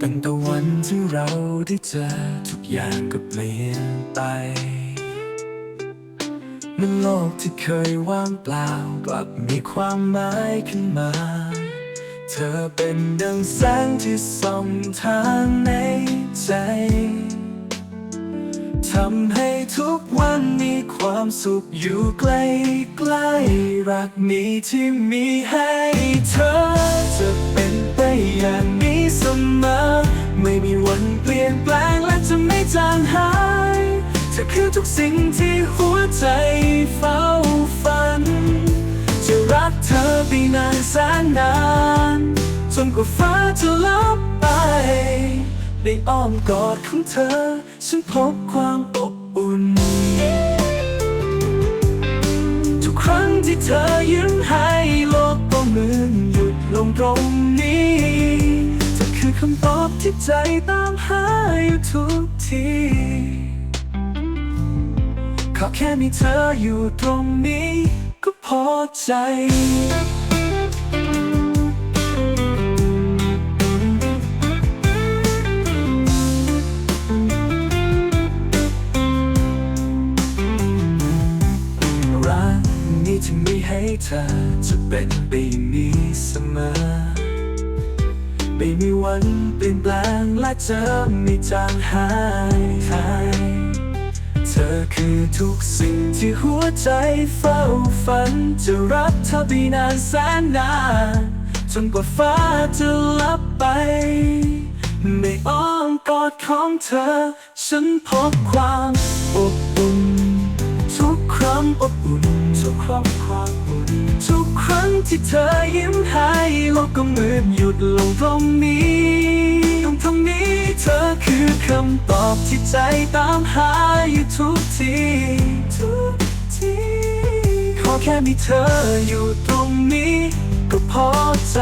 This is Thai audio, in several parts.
แต่ตะวันที่เราได้เจอทุกอย่างก็เปลี่ยนไปเมื่อโลกที่เคยว่างเปล่ากลับมีความหมายขึ้นมา เธอเป็นดังแสงที่ส่องทางในใจทำให้ทุกวันมีความสุขอยู่ใกล้ใกล้รักนี้ที่มีให้เธอ ธอคือทุกสิ่งที่หัวใจเฝ้าฝัน จะรักเธอไปนานแสนนานจนกว่าฟ้าจะลับไป ในอ้อมกอดของเธอ ฉันพบความอบอุ่น ทุกครั้งที่เธอยิ้มให้โลกก็เหมือนหยุดลงตรงนี้เธอคือคำตอบที่ใจตามหาอยู่ทุกที ขอแค่มีเธออยู่ตรงนี้ ก็พอใจรักนี้ที่มีให้เธอจะเป็นไปอย่างนี้เสมอ ไม่มีวันเปลี่ยนแปลงและจะไม่จางหายหาย เธอคือทุกสิ่งที่หัวใจเฝ้าฝัน จะรักเธอไปนานแสนนานจนกว่าฟ้าจะลับไป ในอ้อมกอดของเธอ ฉันพบความอบอุ่นทุกครั้งอบอุ่นทุกครั้งความอุ่นทุกครั้งที่เธอยิ้มให้โลกก็เหมือนหยุดลงตรงนี้ตรงตรงนี้ เธอคือคำตอบที่ใจตามหาอยู่ทุกทีทุกทีขอแค่มีเธออยู่ตรงนี้ ก็พอใจ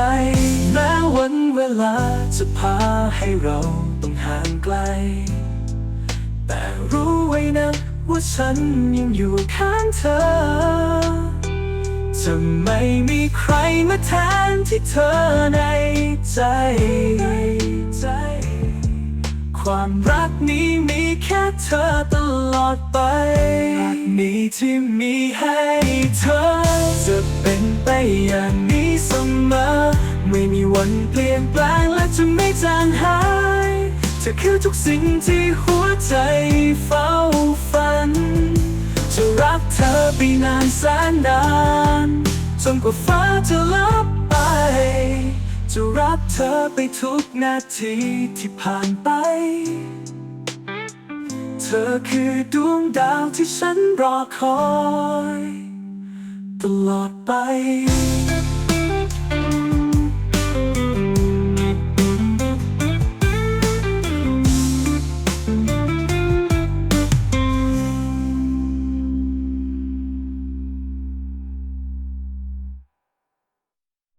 แม้วันเวลาจะพาให้เราต้องห่างไกล แต่รู้ไว้นะว่าฉันยังอยู่ข้างเธอ จะไม่มีใครมาแทนที่เธอในใจใจ ความรักนี้มีแค่เธอตลอดไป รักนี้ที่มีให้เธอ จะเป็นไปอย่างนี้เสมอ ไม่มีวันเปลี่ยนแปลงและจะไม่จางหาย เธอคือทุกสิ่งที่หัวใจเฝ้าฝัน จะรักเธอไปนานแสนนาน จนกว่าฟ้าจะลับไป จะรัก ธอไปทุกนาทีที่ผ่านไป เธอคือดวงดาวที่ฉันรอคอย ตลอดไป